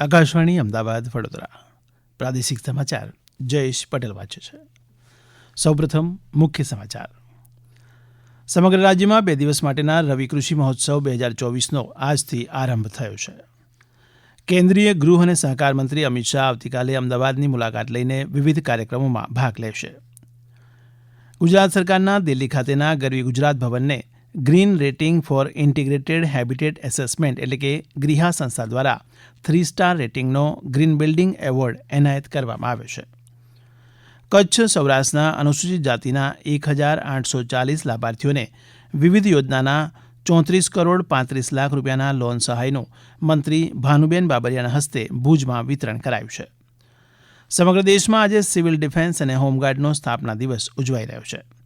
આકાશવાણી, અમદાવાદ, વડોદરા. પ્રાદેશિક સમાચાર, જયેશ પટેલ વાંચે છે. સૌપ્રથમ મુખ્ય સમાચાર. સમગ્ર રાજ્યમાં બે દિવસ માટેના રવિ કૃષિ મહોત્સવ બે હજાર ચોવીસનો આજથી આરંભ થયો છે. કેન્દ્રીય ગૃહ અને સહકાર મંત્રી અમિત શાહ આવતીકાલે અમદાવાદની મુલાકાત લઈને વિવિધ કાર્યક્રમોમાં ભાગ લેશે. ગુજરાત સરકારના દિલ્હી ખાતેના Garvi Gujarat ભવનને green rating for integrated habitat assessment એટલે કે ગ્રીહા સંસ્થા દ્વારા થ્રી સ્ટાર રેટિંગનો ગ્રીન બિલ્ડિંગ એવોર્ડ એનાયત કરવામાં આવ્યો છે. કચ્છ સૌરાષ્ટ્રના અનુસૂચિત જાતિના એક હજાર આઠસો ચાલીસ લાભાર્થીઓને વિવિધ યોજનાના ચોત્રીસ કરોડ પાંત્રીસ લાખ રૂપિયાના લોન સહાયનું મંત્રી ભાનુબેન બાબરિયાના હસ્તે ભુજમાં વિતરણ કરાયું છે. સમગ્ર દેશમાં આજે સિવિલ ડિફેન્સ અને હોમગાર્ડનો સ્થાપના દિવસ ઉજવાઈ રહ્યો છે.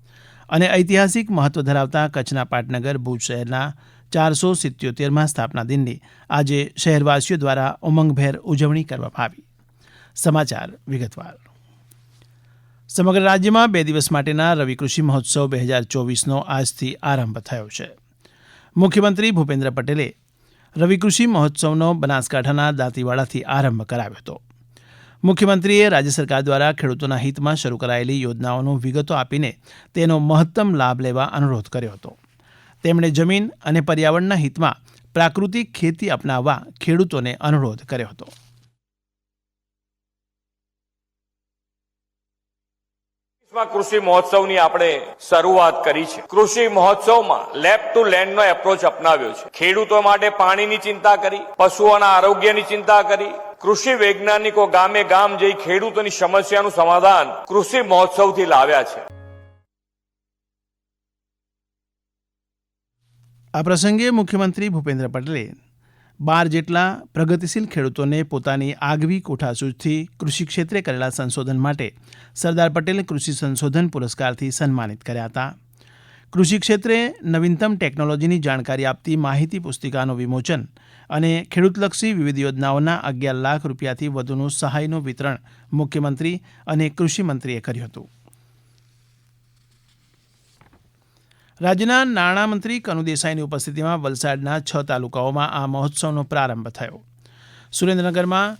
અને ઐતિહાસિક મહત્વ ધરાવતા કચ્છના પાટનગર, ભુજ શહેરના ચારસો સિત્યોતેરમાં સ્થાપના દિનની આજે શહેરવાસીઓ દ્વારા ઉમંગભેર ઉજવણી કરવામાં આવી. સમાચાર વિગતવાર. સમગ્ર રાજ્યમાં બે દિવસ માટેના રવિ કૃષિ મહોત્સવ બે હજાર ચોવીસનો આજથી આરંભ થયો છે. મુખ્યમંત્રી ભૂપેન્દ્ર પટેલે રવિ કૃષિ મહોત્સવનો બનાસકાંઠાના દાંતીવાડાથી આરંભ કરાવ્યો હતો. મુખ્યમંત્રીએ રાજ્ય સરકાર દ્વારા ખેડૂતોના હિતમાં શરૂ કરાયેલી યોજનાઓનો વિગતો આપીને તેનો મહત્તમ લાભ લેવા અનુરોધ કર્યો હતો. તેમણે જમીન અને પર્યાવરણના હિતમાં પ્રાકૃતિક ખેતી અપનાવવા ખેડૂતોને અનુરોધ કર્યો હતો. કૃષિ મહોત્સવની આપણે શરૂઆત કરી છે. કૃષિ મહોત્સવમાં લેબ ટુ લેન્ડ નો એપ્રોચ અપનાવ્યો છે. ખેડૂતો માટે પાણીની ચિંતા કરી, પશુઓના આરોગ્યની ચિંતા કરી કૃષિ વૈજ્ઞાનિકો ગામે ગામ જઈ ખેડૂતોની સમસ્યાનું સમાધાન કૃષિ મહોત્સવથી લાવ્યા છે. આ પ્રસંગે મુખ્યમંત્રી ભૂપેન્દ્ર પટેલે બાર જેટલા પ્રગતિશીલ ખેડૂતોને પોતાની આગવી કોઠાસૂઝથી કૃષિ ક્ષેત્રે કરેલા સંશોધન માટે સરદાર પટેલ કૃષિ સંશોધન પુરસ્કારથી સન્માનિત કર્યા હતા. કૃષિ ક્ષેત્રે નવીનતમ ટેકનોલોજીની જાણકારી આપતી માહિતી પુસ્તિકાનું વિમોચન અને ખેડૂતલક્ષી વિવિધ યોજનાઓના અગિયાર લાખ રૂપિયાથી વધુનું સહાયનું વિતરણ મુખ્યમંત્રી અને કૃષિમંત્રીએ કર્યું હતું. રાજ્યના નાણામંત્રી કનુ દેસાઈની ઉપસ્થિતિમાં વલસાડના છ તાલુકાઓમાં આ મહોત્સવનો પ્રારંભ થયો. સુરેન્દ્રનગરમાં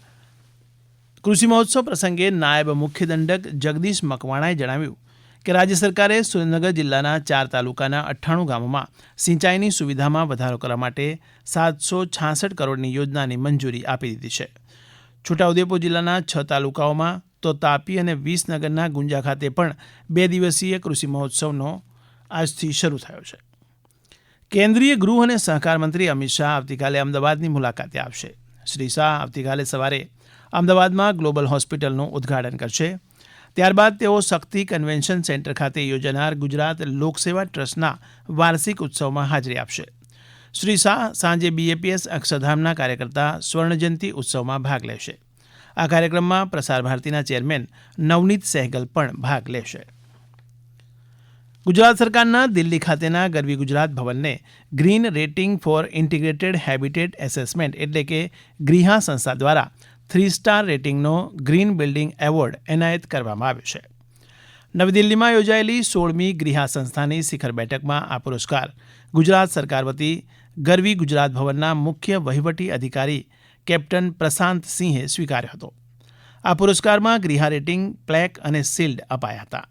કૃષિ મહોત્સવ પ્રસંગે નાયબ મુખ્ય દંડક જગદીશ મકવાણાએ જણાવ્યું કે રાજ્ય સરકારે સુરેન્દ્રનગર જિલ્લાના ચાર તાલુકાના અઠ્ઠાણું ગામોમાં સિંચાઈની સુવિધામાં વધારો કરવા માટે સાતસો છાસઠ કરોડની યોજનાની મંજૂરી આપી દીધી છે. છોટાઉદેપુર જિલ્લાના છ તાલુકાઓમાં તો તાપી અને વિસનગરના ગુંજા ખાતે પણ બે દિવસીય કૃષિ મહોત્સવનો આજથી શરૂ થયો છે. કેન્દ્રીય ગૃહ અને સહકાર મંત્રી અમિત શાહ આવતીકાલે અમદાવાદની મુલાકાતે આવશે. શ્રી શાહ આવતીકાલે સવારે અમદાવાદમાં ગ્લોબલ હોસ્પિટલનું ઉદ્ઘાટન કરશે. ત્યારબાદ તેઓ શક્તિ કન્વેન્શન સેન્ટર ખાતે યોજાનાર ગુજરાત લોકસેવા ટ્રસ્ટના વાર્ષિક ઉત્સવમાં હાજરી આપશે. શ્રી શાહ સાંજે બીએપીએસ અક્ષરધામના કાર્યકર્તા સ્વર્ણજયંતિ ઉત્સવમાં ભાગ લેશે. આ કાર્યક્રમમાં પ્રસાર ભારતીના ચેરમેન નવનીત સહેગલ પણ ભાગ લેશે. ગુજરાત સરકારના દિલ્હી ખાતેના Garvi Gujarat ભવનને green rating for integrated habitat assessment એટલે કે ગ્રીહા સંસ્થા દ્વારા થ્રી સ્ટાર રેટિંગનો ગ્રીન બિલ્ડિંગ એવોર્ડ એનાયત કરવામાં આવ્યો છે. નવી દિલ્હીમાં યોજાયેલી સોળમી ગ્રીહા સંસ્થાની શિખર બેઠકમાં આ પુરસ્કાર ગુજરાત સરકાર વતી ગરવી ગુજરાત ભવનના મુખ્ય વહીવટી અધિકારી કેપ્ટન પ્રશાંત સિંહે સ્વીકાર્યો હતો. આ પુરસ્કારમાં ગ્રીહા રેટિંગ, પ્લેક અને શિલ્ડ અપાયા હતા.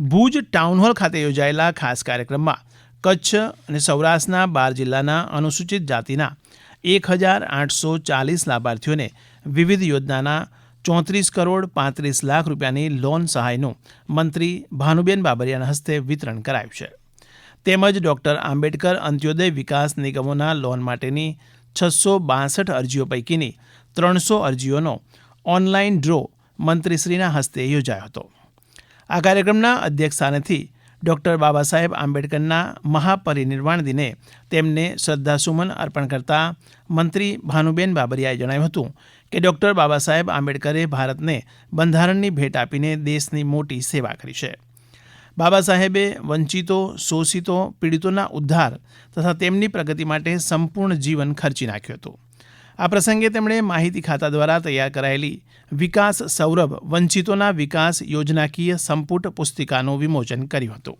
ભુજ ટાઉનહોલ ખાતે યોજાયેલા ખાસ કાર્યક્રમમાં કચ્છ અને સૌરાષ્ટ્રના બાર જિલ્લાના અનુસૂચિત જાતિના એક હજાર આઠસો ચાલીસ લાભાર્થીઓને વિવિધ યોજનાના ચોત્રીસ કરોડ પાંત્રીસ લાખ રૂપિયાની લોન સહાયનું મંત્રી ભાનુબેન બાબરિયાના હસ્તે વિતરણ કરાયું છે. તેમજ ડોક્ટર આંબેડકર અંત્યોદય વિકાસ નિગમોના લોન માટેની છસો બાસઠ અરજીઓ પૈકીની ત્રણસો અરજીઓનો ઓનલાઈન ડ્રો મંત્રીશ્રીના હસ્તે યોજાયો હતો. આ કાર્યક્રમના અધ્યક્ષસ્થાનેથી ડોક્ટર બાબા સાહેબ આંબેડકરના મહાપરિનિર્વાણ દિને તેમને શ્રદ્ધાસુમન અર્પણ કરતા મંત્રી ભાનુબેન બાબરિયાએ જણાવ્યું હતું કે ડોક્ટર બાબા સાહેબ આંબેડકરે ભારતને બંધારણની ભેટ આપીને દેશની મોટી સેવા કરી છે. બાબા સાહેબે વંચિતો, શોષિતો, પીડિતોના ઉદ્ધાર તથા તેમની પ્રગતિ માટે સંપૂર્ણ જીવન ખર્ચી નાખ્યું હતું. આ પ્રસંગે તેમણે માહિતી ખાતા દ્વારા તૈયાર કરાયેલી વિકાસ સૌરભ વંચિતોના વિકાસ યોજનાકીય સંપુટ પુસ્તિકાનું વિમોચન કર્યું હતું.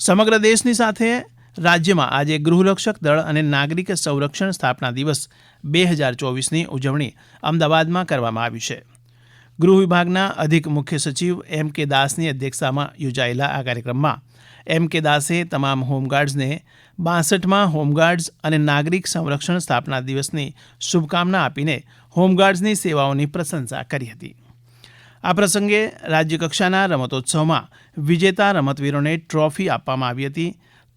સમગ્ર દેશની સાથે રાજ્યમાં આજે ગૃહરક્ષક દળ અને નાગરિક સંરક્ષણ સ્થાપના દિવસ બે હજાર ચોવીસની ઉજવણી અમદાવાદમાં કરવામાં આવી છે. ગૃહ વિભાગના અધિક મુખ્ય સચિવ એમ કે દાસની અધ્યક્ષતામાં યોજાયેલા આ કાર્યક્રમમાં એમ કે દાસે તમામ હોમગાર્ડ્સને બાસઠમાં હોમગાર્ડ્સ અને નાગરિક સંરક્ષણ સ્થાપના દિવસની શુભકામના આપીને હોમગાર્ડ્સની સેવાઓની પ્રશંસા કરી હતી. આ પ્રસંગે રાજ્યકક્ષાના રમતોત્સવમાં વિજેતા રમતવીરોને ટ્રોફી આપવામાં આવી હતી.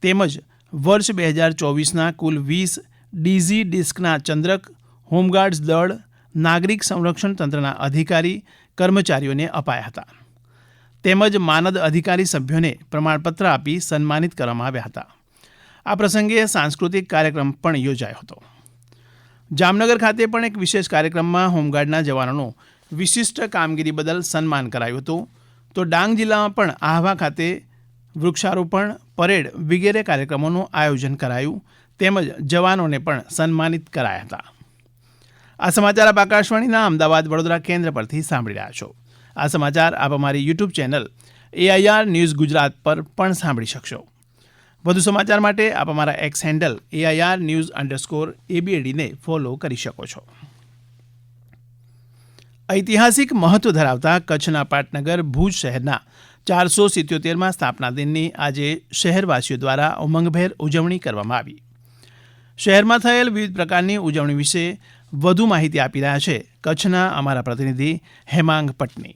તેમજ વર્ષ બે હજાર ચોવીસના કુલ વીસ ડીઝી ડિસ્કના ચંદ્રક, હોમગાર્ડ્સ દળ નાગરિક સંરક્ષણ તંત્રના અધિકારી કર્મચારીઓને અપાયા હતા. તેમજ માનદ અધિકારી સભ્યોને પ્રમાણપત્ર આપી સન્માનિત કરવામાં આવ્યા હતા. આ પ્રસંગે સાંસ્કૃતિક કાર્યક્રમ પણ યોજાયો હતો. જામનગર ખાતે પણ એક વિશેષ કાર્યક્રમમાં હોમગાર્ડના જવાનોનું વિશિષ્ટ કામગીરી બદલ સન્માન કરાયું હતું. તો ડાંગ જિલ્લામાં પણ આહવા ખાતે વૃક્ષારોપણ પરેડ વગેરે કાર્યક્રમોનું આયોજન કરાયું. તેમજ જવાનોને પણ સન્માનિત કરાયા હતા. આ સમાચાર આપ આકાશવાણીના અમદાવાદ વડોદરા કેન્દ્ર પરથી સાંભળી રહ્યા છો. આ સમાચાર આપ અમારી YouTube channel AIR news Gujarat પર પણ સાંભળી શકશો. વધુ સમાચાર માટે આપ અમારા X handle AIR news underscore એબીએડીને follow કરી શકો છો. ઐતિહાસિક મહત્વ ધરાવતા કચ્છના પાટનગર ભુજ શહેરના ચારસો સિત્યોતેરમાં સ્થાપના દિનની આજે શહેરવાસીઓ દ્વારા ઉમંગભેર ઉજવણી કરવામાં આવી. શહેરમાં થયેલ વિવિધ પ્રકારની ઉજવણી વિશે વધુ માહિતી આપી રહ્યા છે કચ્છના અમારા પ્રતિનિધિ હેમાંગ પટની.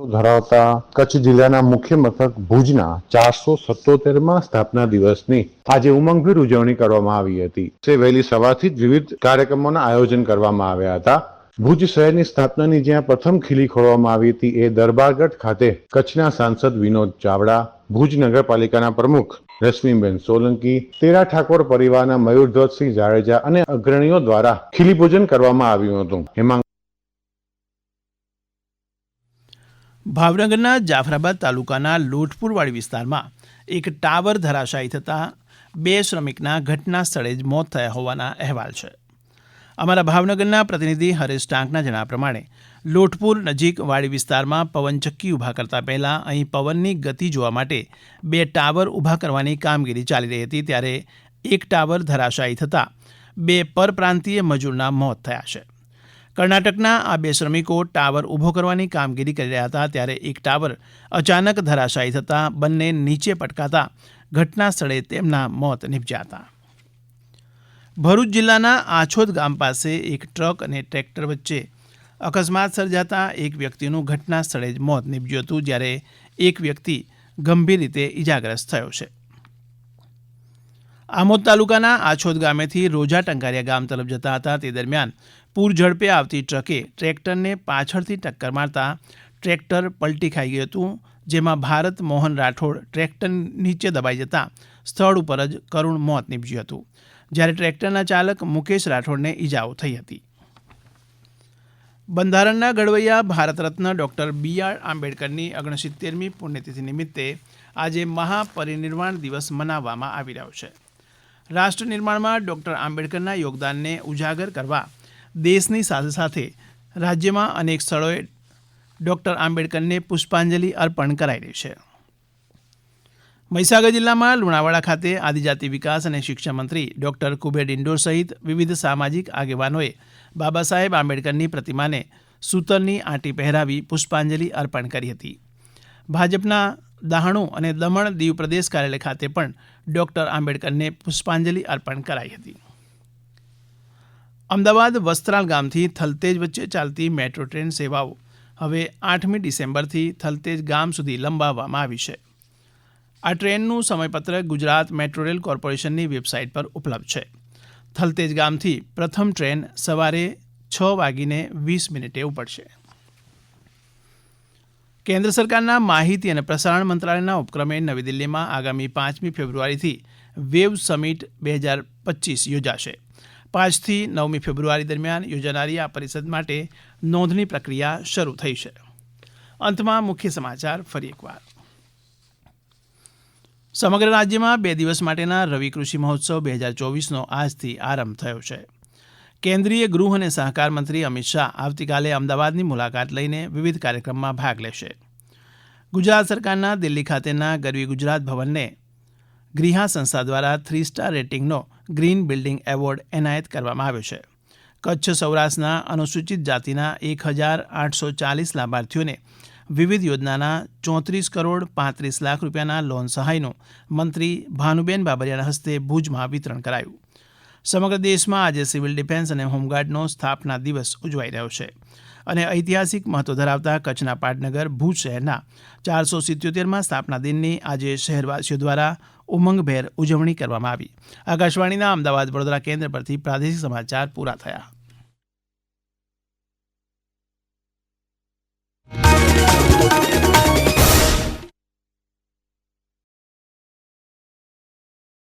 ધરાવતા કચ્છ જિલ્લાના મુખ્ય મથક ભુજના ચારસો સત્તોતેરમાં સ્થાપના દિવસની આજે ઉમંગભેર ઉજવણી કરવામાં આવી હતી. વહેલી સવારથી જ વિવિધ કાર્યક્રમોના આયોજન કરવામાં આવ્યા હતા. ભુજ શહેરની સ્થાપનાની જ્યાં પ્રથમ ખીલી ખોલવામાં આવી હતી એ દરબારગઢ ખાતે કચ્છના સાંસદ વિનોદ ચાવડા, ભુજ નગરપાલિકાના પ્રમુખ રશ્મિબેન સોલંકી, તેરા ઠાકોર પરિવારના મયુરધ્વજસિંહ જાડેજા અને અગ્રણીઓ દ્વારા ખીલી પૂજન કરવામાં આવ્યું હતું. હેમાંગ ભાવનગરના જાફરાબાદ તાલુકાના લોટપુરવાડી વિસ્તારમાં એક ટાવર ધરાશાયી થતાં બે શ્રમિકના ઘટના સ્થળે જ મોત થયા હોવાના અહેવાલ છે. અમારા ભાવનગરના પ્રતિનિધિ હરેશ ટાંકના જણાવ્યા પ્રમાણે, લોટપુર નજીક વાડી વિસ્તારમાં પવનચક્કી ઊભા કરતા પહેલા અહીં પવનની ગતિ જોવા માટે બે ટાવર ઊભા કરવાની કામગીરી ચાલી રહી હતી ત્યારે એક ટાવર ધરાશાયી થતાં બે પરપ્રાંતીય મજૂરના મોત થયા છે. કર્ણાટકના આ બે શ્રમિકો ટાવર ઊભો કરવાની કામગીરી કરી રહ્યા હતા ત્યારે એક ટાવર અચાનક ધરાશાયી થતાં બંને નીચે પટકાતા ઘટના સ્થળે તેમના મોત નીપજ્યા હતા. ભરૂચ જિલ્લાના આછોદ ગામ પાસે એક ટ્રક અને ટ્રેક્ટર વચ્ચે અકસ્માત સર્જાતા એક વ્યક્તિનું ઘટના સ્થળે જ મોત નીપજ્યું હતું, જ્યારે એક વ્યક્તિ ગંભીર રીતે ઇજાગ્રસ્ત થયો છે. આમોદ તાલુકાના આછોદ ગામેથી રોજા ટંકારિયા ગામ તરફ જતા હતા. તે દરમિયાન પૂર ઝડપે આવતી ટ્રકે ટ્રેક્ટરને પાછળથી ટક્કર મારતા ટ્રેક્ટર પલટી ખાઈ ગયું હતું, જેમાં ભારત મોહન રાઠોડ ટ્રેક્ટર નીચે દબાઈ જતા સ્થળ ઉપર જ કરુણ મોત નીપજ્યું હતું. જ્યારે ટ્રેક્ટરના ચાલક મુકેશ રાઠોડને ઈજાઓ થઈ હતી. બંધારણના ઘડવૈયા Bharat Ratna doctor B R આંબેડકરની ઓગણસિત્તેરમી પુણ્યતિથિ નિમિત્તે આજે મહાપરિનિર્વાણ દિવસ મનાવવામાં આવી રહ્યો છે. રાષ્ટ્ર નિર્માણમાં ડોક્ટર આંબેડકરના યોગદાનને ઉજાગર કરવા દેશની સાથે સાથે રાજ્યમાં અનેક સ્થળોએ ડોક્ટર આંબેડકરને પુષ્પાંજલિ અર્પણ કરાઈ રહી છે. મહીસાગર જિલ્લામાં લુણાવાડા ખાતે આદિજાતિ વિકાસ અને શિક્ષણ મંત્રી ડોક્ટર કુબેર ઇન્ડોર સહિત વિવિધ સામાજિક આગેવાનોએ બાબા સાહેબ આંબેડકરની પ્રતિમાને સૂતરની આંટી પહેરાવી પુષ્પાંજલિ અર્પણ કરી હતી. ભાજપના દહાણુ અને દમણ દીવ પ્રદેશ કાર્યાલય ખાતે પણ ડોક્ટર આંબેડકરને પુષ્પાંજલિ અર્પણ કરાઈ હતી. અમદાવાદ વસ્ત્રાલ ગામથી થલતેજ વચ્ચે ચાલતી મેટ્રો ટ્રેન સેવાઓ હવે આઠમી ડિસેમ્બરથી થલતેજ ગામ સુધી લંબાવવામાં આવી છે. આ ટ્રેનનું સમયપત્રક ગુજરાત મેટ્રો રેલ કોર્પોરેશનની વેબસાઇટ પર ઉપલબ્ધ છે. થલતેજ ગામથી પ્રથમ ટ્રેન સવારે છ વાગીને વીસ મિનિટે ઉપડશે. કેન્દ્ર સરકારના માહિતી અને પ્રસારણ મંત્રાલયના ઉપક્રમે નવી દિલ્હીમાં આગામી પાંચમી ફેબ્રુઆરીથી વેવ સમિટ બે હજાર પચીસ યોજાશે. પાંચથી નવમી ફેબ્રુઆરી દરમિયાન યોજાનારી આ પરિષદ માટે નોંધણી પ્રક્રિયા શરૂ થઈ છે. અંતમાં મુખ્ય સમાચાર ફરી એકવાર. સમગ્ર રાજ્યમાં બે દિવસ માટેના રવિ કૃષિ મહોત્સવ બે હજાર ચોવીસનો આજથી આરંભ થયો છે. કેન્દ્રીય ગૃહ અને સહકાર મંત્રી અમિત શાહ આવતીકાલે અમદાવાદની મુલાકાત લઈને વિવિધ કાર્યક્રમમાં ભાગ લેશે. ગુજરાત સરકારના દિલ્હી ખાતેના ગરવી ગુજરાત ભવનને ગ્રીહા સંસ્થા દ્વારા થ્રી સ્ટાર રેટિંગનો ગ્રીન બિલ્ડિંગ એવોર્ડ એનાયત કરવામાં આવ્યો છે. કચ્છ સૌરાષ્ટ્રના અનુસૂચિત જાતિના એક હજાર આઠસો ચાલીસ લાભાર્થીઓને વિવિધ યોજનાના ચોત્રીસ કરોડ પાંત્રીસ લાખ રૂપિયાના લોન સહાયનું મંત્રી ભાનુબેન બાબરિયાના હસ્તે ભુજમાં વિતરણ કરાયું. સમગ્ર દેશમાં આજે સિવિલ ડિફેન્સ અને હોમગાર્ડનો સ્થાપના દિવસ ઉજવાઈ રહ્યો છે અને ઐતિહાસિક મહત્વ ધરાવતા કચ્છના પાટનગર, ભુજ શહેરના ચારસો સિત્યોતેરમાં સ્થાપના દિનની આજે શહેરવાસીઓ દ્વારા ઉમંગભેર ઉજવણી કરવામાં આવી. આકાશવાણીના અમદાવાદ વડોદરા કેન્દ્ર પરથી પ્રાદેશિક સમાચાર પૂરા થયા.